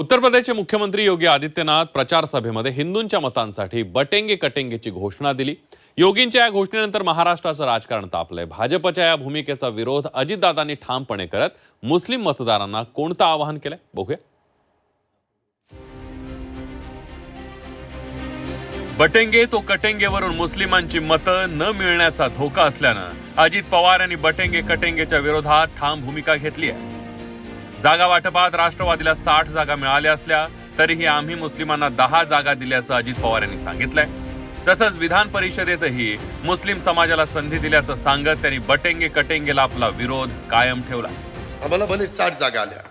उत्तर प्रदेशचे मुख्यमंत्री योगी आदित्यनाथ प्रचार सभेमध्ये हिंदूंच्या मतांसाठी बटेंगे कटेंगेची घोषणा दिली. योगींच्या या घोषणेनंतर महाराष्ट्राचं राजकारण तापलंय. भाजपच्या या भूमिकेचा विरोध अजितदादांनी ठामपणे करत मुस्लिम मतदारांना कोणतं आवाहन केलंय? बघूया. बटेंगे तो कटेंगेवरून मुस्लिमांची मतं न मिळण्याचा धोका असल्यानं अजित पवार यांनी बटेंगे कटेंगेच्या विरोधात ठाम भूमिका घेतली आहे. जागा वाटपात राष्ट्रवादीला साठ जागा मिळाल्या असल्या तरीही आम्ही मुस्लिमांना दहा जागा दिल्याचं अजित पवार यांनी सांगितलंय. तसंच विधान परिषदेतही मुस्लिम समाजाला संधी दिल्याचं सांगत त्यांनी बटेंगे कटेंगेला आपला विरोध कायम ठेवला. आम्हाला भले साठ जागा आल्या.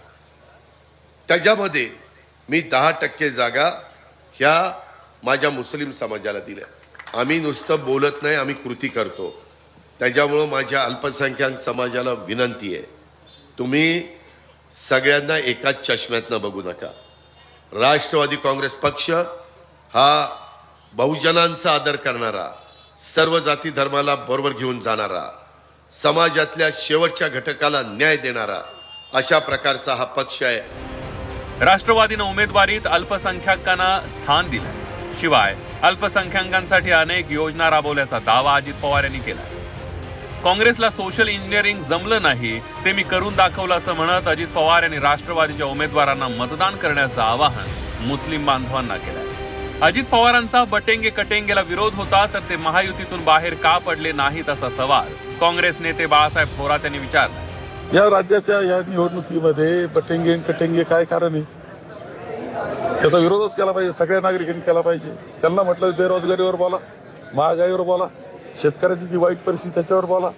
त्याच्यामध्ये मी दहा टक्के जागा ह्या माझ्या मुस्लिम समाजाला दिल्या. आम्ही नुसतं बोलत नाही आम्ही कृती करतो. त्याच्यामुळं माझ्या अल्पसंख्याक समाजाला विनंती आहे. तुम्ही सगळ्यांना एकाच चष्म्यातनं बघू नका. राष्ट्रवादी काँग्रेस पक्ष हा बहुजनांचा आदर करणारा सर्व जाती धर्माला बरोबर घेऊन जाणारा समाजातल्या शेवटच्या घटकाला न्याय देणारा अशा प्रकारचा हा पक्ष आहे. राष्ट्रवादीनं उमेदवारीत अल्पसंख्याकांना स्थान दिलं शिवाय अल्पसंख्याकांसाठी अनेक योजना राबवल्याचा दावा अजित पवार यांनी केला काँग्रेसला सोशल इंजिनिअरिंग जमलं नाही ते मी करून दाखवलं असं म्हणत अजित पवार यांनी राष्ट्रवादीच्या उमेदवारांना मतदान करण्याचं आवाहन मुस्लिम बांधवांना केलं अजित पवारांचा बटेंगे कटेंगेला विरोध होता तर ते महायुतीतून बाहेर का पडले नाहीत असा सवाल काँग्रेस नेते बाळासाहेब थोरात यांनी विचारला या राज्याच्या या निवडणुकीमध्ये बटेंगे कटेंगे काय कारण आहे? त्याचा विरोधच केला पाहिजे सगळ्या नागरिकांनी केला पाहिजे. त्यांना म्हटलं बेरोजगारीवर बोला महागाईवर बोला. शेतकऱ्याची जी वाईट परिस्थिती त्याच्यावर बोला.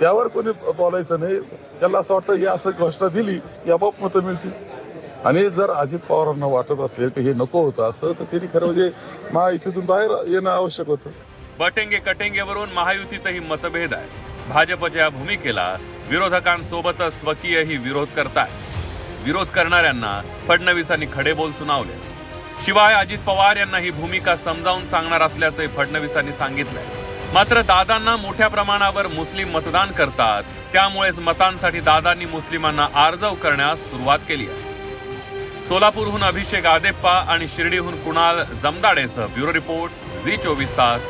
त्यावर कोणी बोलायचं नाही. त्याला असं वाटतं ही असं घोषणा दिली की आपोआप मतं मिळतील. आणि जर अजित पवारांना वाटत असेल की हे नको होतं असं तर त्यांनी खरं म्हणजे महायुतीतून बाहेर येणं आवश्यक होतं. बटेंगे कटेंगेवरून महायुतीतही मतभेद आहे भाजपच्या या भूमिकेला विरोधकांसोबतच स्वकीयही विरोध करताय विरोध करणाऱ्यांना फडणवीसांनी खडे बोल सुनावले. शिवाय अजित पवार यांना ही भूमिका समजावून सांगणार असल्याचे फडणवीसांनी सांगितलंय. मात्र दादांना मोठ्या प्रमाणावर मुस्लिम मतदान करतात. त्यामुळेच मतांसाठी दादांनी मुस्लिमांना आर्जव करण्यास सुरुवात केली आहे. सोलापूरहून अभिषेक आदेप्पा आणि शिर्डीहून कुणाल जमदाडेसह ब्युरो रिपोर्ट झी चोवीस तास